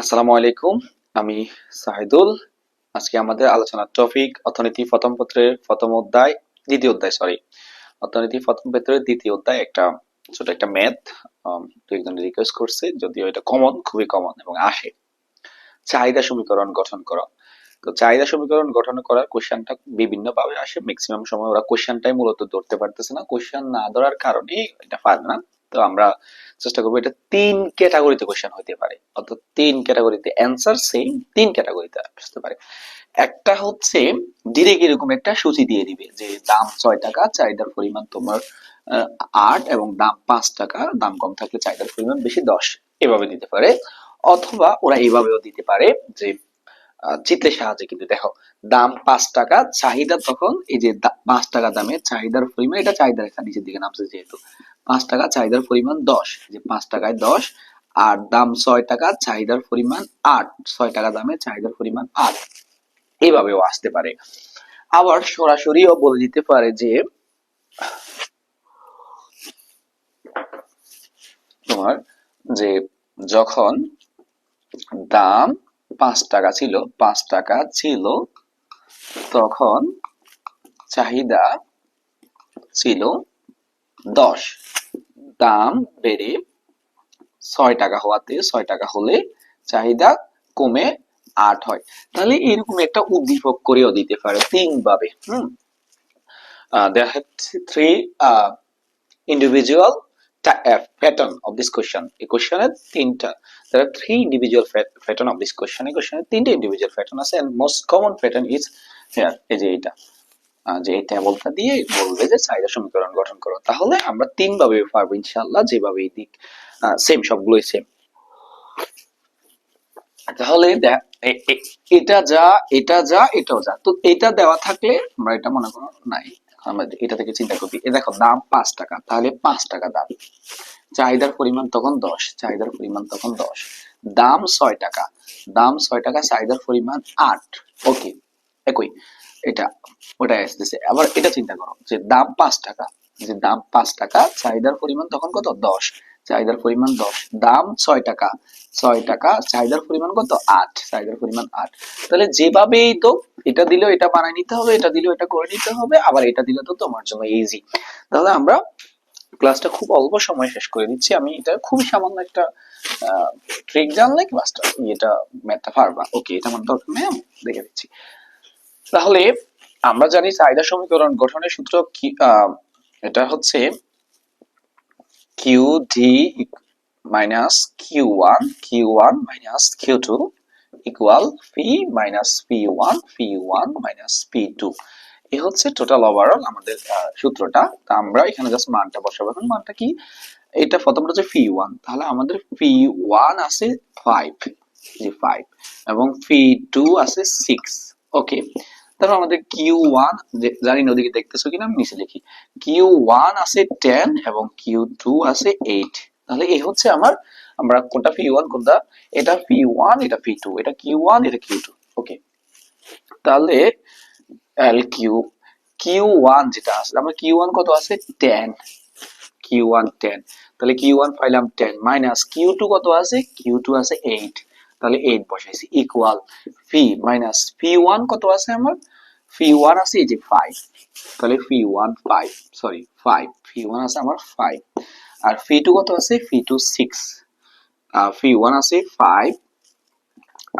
আসসালামু আলাইকুম, আমি সাহিদুল। আজকে আমাদের আলোচনার টপিক অর্থনীতি প্রথম পত্রের প্রথম অধ্যায়, দ্বিতীয় অধ্যায় সরি অর্থনীতি প্রথম পত্রের দ্বিতীয় অধ্যায় একটা ছোট একটা ম্যাথ দু একজন রিকোয়েস্ট করছে, যদিও এটা কমন খুবই কমন এবং আসে। চাহিদা সমীকরণ গঠন করো। তো চাহিদা সমীকরণ গঠন করার কোশ্চেনটা বিভিন্ন ভাবে আসে ম্যাক্সিমাম সময় ওরা কোশ্চেনটাই মূলত ধরতে পারতেছে না। কোশ্চেন না ধরার কারণে এটা পারে না। তো আমরা চেষ্টা করব এটা তিন ক্যাটাগরিতে কোশ্চেন হতে পারে। অর্থাৎ তিন ক্যাটাগরিতে অ্যান্সার সেম তিন ক্যাটাগরিতে আসতে পারে। একটা হচ্ছে ডিরেক্ট এরকম একটা সূচি দিয়ে দিবে যে দাম ছয় টাকা, চাহিদার পরিমাণ তোমার আট এবং দাম পাঁচ টাকা, দাম কম থাকলে চাহিদার পরিমাণ বেশি দশ। এভাবে দিতে পারে। অথবা ওরা এইভাবেও দিতে পারে যে চিত্রের সাহায্যে কিন্তু দেখো, দাম পাঁচ টাকা, চাহিদা তখন এই যে পাঁচ টাকা দামে চাহিদার পরিমাণ, এটা চাহিদা রেখা নিচের দিকে নামছে যেহেতু। পাঁচ টাকা চাহিদার পরিমাণ দশ। যে পাঁচ টাকায় দশ, আর দাম ছয় টাকা, চাহিদার পরিমাণ আট। ছয় টাকা দামে চাহিদার পরিমাণ আট। এইভাবেও আসতে পারে। আবার সরাসরিও বলে দিতে পারে যে, তোমার যে যখন দাম পাঁচ টাকা ছিল, পাঁচ টাকা ছিল, তখন চাহিদা ছিল দশ দাম বেড়ে ছয় টাকা হওয়াতে ছয় টাকা হলে চাহিদা কমে আট হয় তাহলে এরকম একটা উদ্দীপক করেও দিতে পারে তিন ভাবে হুম uh, individual ta- uh, pattern of this question এই তিনটা এই তিনটে individual pattern আছে and most common pattern is এই যে এটা যে এই টেবলটা দিয়ে বলবে যে চাহিদা সমীকরণ গঠন করো। তাহলে আমরা তিন ভাবে পারব ইনশাআল্লাহ, যেভাবে এই দিক সেম সবগুলোই সেম তাহলে এটা যা এটা যা, এটাও যা। তো এটা দেওয়া থাকলে আমরা এটা মনে করো নাই, আমরা এটা থেকে চিন্তা করি। এ দেখো, দাম পাঁচ টাকা, তাহলে পাঁচ টাকা দাম। চাহিদার পরিমাণ তখন দশ, চাহিদার পরিমাণ তখন দশ। দাম ছয় টাকা, দাম ছয় টাকা, চাহিদার পরিমাণ আট। ওকে, একই। এটা ওটা আসতেছে। আবার এটা চিন্তা করো যে দাম পাঁচ টাকা। যে দাম পাঁচ টাকা, চাহিদার পরিমাণ তখন কত? দশ। চাহিদার পরিমাণ দশ। দাম ছয় টাকা। ছয় টাকা, চাহিদার পরিমাণ কত? আট। চাহিদার পরিমাণ আট। তাহলে যেভাবেই তো এটা দিলেও এটা বানাই নিতে হবে, এটা দিলেও এটা করে নিতে হবে, আবার এটা দিলে তো তোমার জন্য ইজি তাহলে আমরা ক্লাসটা খুব অল্প সময় শেষ করে দিচ্ছি। আমি এটা খুব সামান্য একটা ট্রিক জানলে ক্লাসটা এটা ম্যাথটা পারবা। ওকে এটা আমার দরকার নেই দেখে দিচ্ছি। তাহলে আমরা জানি চাহিদা সমীকরণ গঠনের সূত্র কি এটা হচ্ছে Q D minus Q one Q one minus Q two equal P minus P one P one minus P two এ হচ্ছে টোটাল ওভারঅল আমাদের সূত্রটা। তা আমরা এখানে জাস্ট মানটা বসাবো। এখন মানটা কি? এটা প্রথমটা হচ্ছে পি ওয়ান তাহলে আমাদের পি ওয়ান আছে ফাইভ জি ফাইভ এবং পি টু আছে সিক্স ওকে তারপর আমাদের কিউ ওয়ান জানি না ওদিকে দেখতেছো কিনা, আমি নিচে লিখি কিউ ওয়ান আছে টেন এবং কিউ টু আছে এইট তাহলে এই হচ্ছে আমার, আমরা কোনটা পি ওয়ান কোনটা? এটা পি ওয়ান এটা পি টু এটা কিউ ওয়ান এটা কিউ টু ওকে তাহলে এল কিউ কিউ ওয়ান যেটা আছে আমরা কিউ ওয়ান কত আছে? টেন কিউ ওয়ান টেন তাহলে কিউ ওয়ান পাইলাম টেন মাইনাস কিউ টু কত আছে? কিউ টু আছে এইট তাহলে এইট বসাইছি ইকুয়াল ফি মাইনাস ফি কত আছে আমার? ফি ওয়ান আছে এই যে ফাইভ তাহলে P one five sorry five P one আছে আমার ফাইভ আর ফি টু কত আছে? P two six P one আছে ফাইভ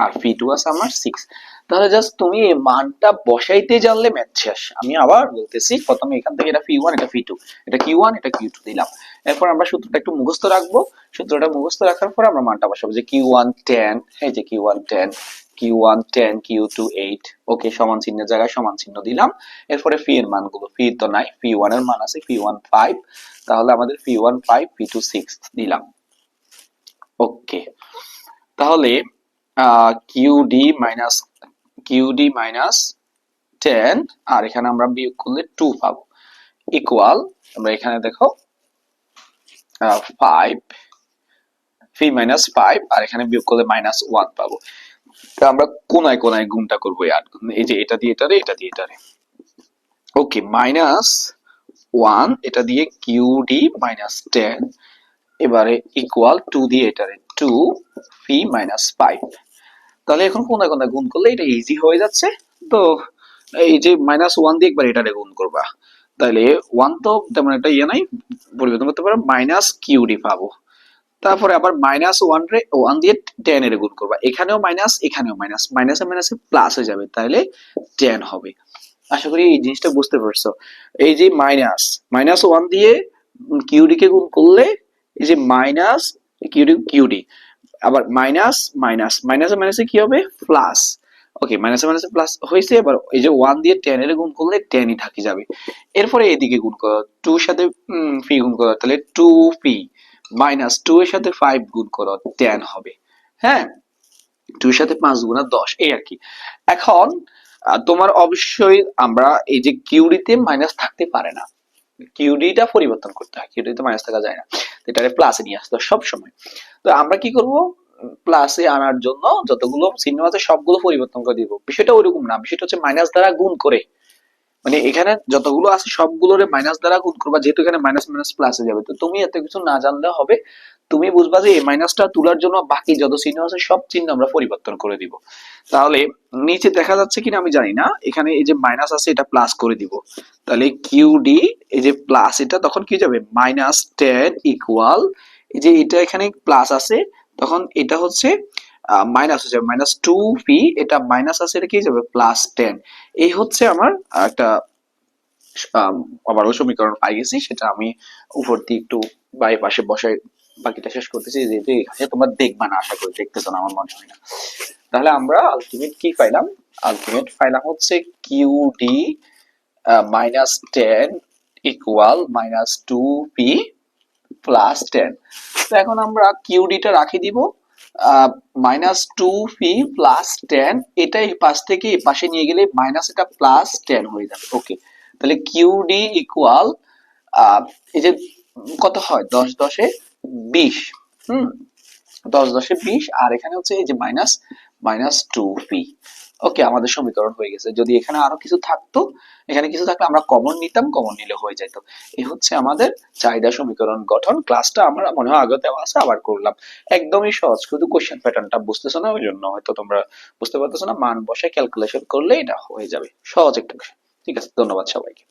আর ফি টু আছে আমার সিক্স তাহলে জাস্ট তুমি এই মানটা বসাইতে জানলে ম্যাথ শেষ, আমি আবার বলতেছি প্রথমে এখান থেকে এটা ফি ওয়ান এটা ফি টু এটা কিউ ওয়ান এটা কিউ টু দিলাম। এরপর আমরা সূত্রটা একটু মুখস্থ রাখব। সূত্রটা মুখস্থ রাখার পর আমরা মানটা বসাবো যে কিউ ওয়ান টেন এই যে Q one ten Q one ten Q two eight okay সমান চিহ্নের জায়গায় সমান চিহ্ন দিলাম। এরপরে ফি এর মানগুলো ফি তো নাই ফি ওয়ানের মান আছে ফি ওয়ান ফাইভ তাহলে আমাদের P one five P two six দিলাম। ওকে তাহলে Q D minus Q D minus ten আর এখানে আমরা বিয়োগ করলে টু পাবো। ইকুয়াল আমরা এখানে দেখো ফাইভ ফি মাইনাস ফাইভ আর এখানে বিয়োগ করলে মাইনাস ওয়ান পাবো। আমরা কোনায় কোনায় গুণটা করব এই যে এটা দিয়ে এটারে এটা দিয়ে এটারে ওকে মাইনাস ওয়ান এটা দিয়ে কিউডি মাইনাস টেন এবারে ইকুয়াল টু দিয়ে এটারে টু পি মাইনাস ফাইভ তাহলে এখন কোনায় কোনায় গুণ করলে এটা ইজি হয়ে যাচ্ছে। তো এই যে মাইনাস ওয়ান দিয়ে একবার এটারে গুণ করবা। তাহলে ওয়ান তো তেমন একটা ইয়ে নাই, পরিবর্তন করতে পারো মাইনাস কিউডি পাবো। তারপরে আবার মাইনাস ওয়ান রে ওয়ান দিয়ে টেন এর গুণ করবা। এখানেও মাইনাস এখানেও মাইনাস মাইনাসে মাইনাসে প্লাস হয়ে যাবে তাহলে টেন হবে। আশা করি এই জিনিসটা বুঝতে পারছ। এই যে মাইনাস মাইনাস ওয়ান দিয়ে কিউডি কে গুণ করলে এই যে মাইনাস কিউডি কিউডি আবার মাইনাস মাইনাস মাইনাসে মাইনাসে কি হবে? প্লাস ওকে মাইনাসে মাইনাসে প্লাস হয়েছে, এবার এই যে ওয়ান দিয়ে টেন এর গুণ করলে টেনই থাকি যাবে। এরপরে এদিকে গুণ করো টু সাথে পি গুণ করো, তাহলে টু পি মাইনাস টু এর সাথে ফাইভ গুণ করো টেন হবে। হ্যাঁ? এর সাথে পাঁচ গুণা দশ, এই আর কি। এখন তোমার অবশ্যই আমরা এই যে কিউডিতে মাইনাস থাকতে পারে না। কিউডিটা পরিবর্তন করতে হয় কিউডিতে মাইনাস থাকা যায় না। এটারে প্লাসে নিয়ে আসতে সব সময় তো আমরা কি করব? প্লাসে আনার জন্য যতগুলো চিহ্ন আছে সবগুলো পরিবর্তন করে দিব। বিষয়টা ওইরকম না। বিষয়টা হচ্ছে মাইনাস দ্বারা গুণ করে। মানে এখানে যতগুলো আছে সবগুলোরে মাইনাস দ্বারা গুণ করবা, যেহেতু এখানে মাইনাস মাইনাস প্লাসে যাবে। তো তুমি এত কিছু না জানলে হবে, তুমি বুঝবা যে এই মাইনাসটা তোলার জন্য বাকি যত চিহ্ন আছে সব চিহ্ন আমরা পরিবর্তন করে দিব। তাহলে নিচে দেখা যাচ্ছে কিনা আমি জানি না। এখানে এই যে মাইনাস আছে, এটা প্লাস করে দিব। তাহলে কিউডি এই যে প্লাস এটা তখন কি যাবে? মাইনাস টেন ইকুয়াল এই যে এটা এখানে প্লাস আছে তখন এটা হচ্ছে মাইনাস হয়ে যাবে মাইনাস টু পি এটা মাইনাস আছে, এটা কি যাবে? প্লাস টেন এই হচ্ছে আমার একটা আবারও সমীকরণ পাই গেছি, সেটা আমি উপর দিয়ে একটু বাই পাশে বসাই, বাকিটা শেষ করতেছি যেহেতু এখানে তোমরা দেখবা না, আশা করি দেখতেছো না, আমার মনে হয় না। তাহলে আমরা আলটিমেট কি পাইলাম? আলটিমেট পাইলাম হচ্ছে Q D minus ten equal minus two P plus ten তো এখন আমরা কিউডিটা রাখি দিব minus two P plus ten এটা এই পাশ থেকে এই পাশে নিয়ে গেলে মাইনাস এটা প্লাস টেন হয়ে যাবে ওকে তাহলে কিউডি ইকুয়াল এই যে কত হয়? দশ দশে বিশ, হুম? দশ দশে বিশ, আর এখানে হচ্ছে এই যে minus minus two P okay আমাদের সমীকরণ হয়ে গেছে। যদি এখানে আরও কিছু থাকতো, এখানে কিছু থাকলে আমরা কমন নিতাম কমন নিলে হয়ে যেত এই হচ্ছে আমাদের চাহিদা সমীকরণ গঠন। ক্লাসটা আমরা মনে হয় আগে দেওয়া আছে, আবার করলাম। একদমই সহজ, শুধু কোশ্চেন প্যাটার্নটা বুঝতেছো না ওই জন্য হয়তো তোমরা বুঝতে পারতেছো না। মান বসে ক্যালকুলেশন করলে এটা হয়ে যাবে। সহজ একটা ঠিক আছে, ধন্যবাদ সবাইকে।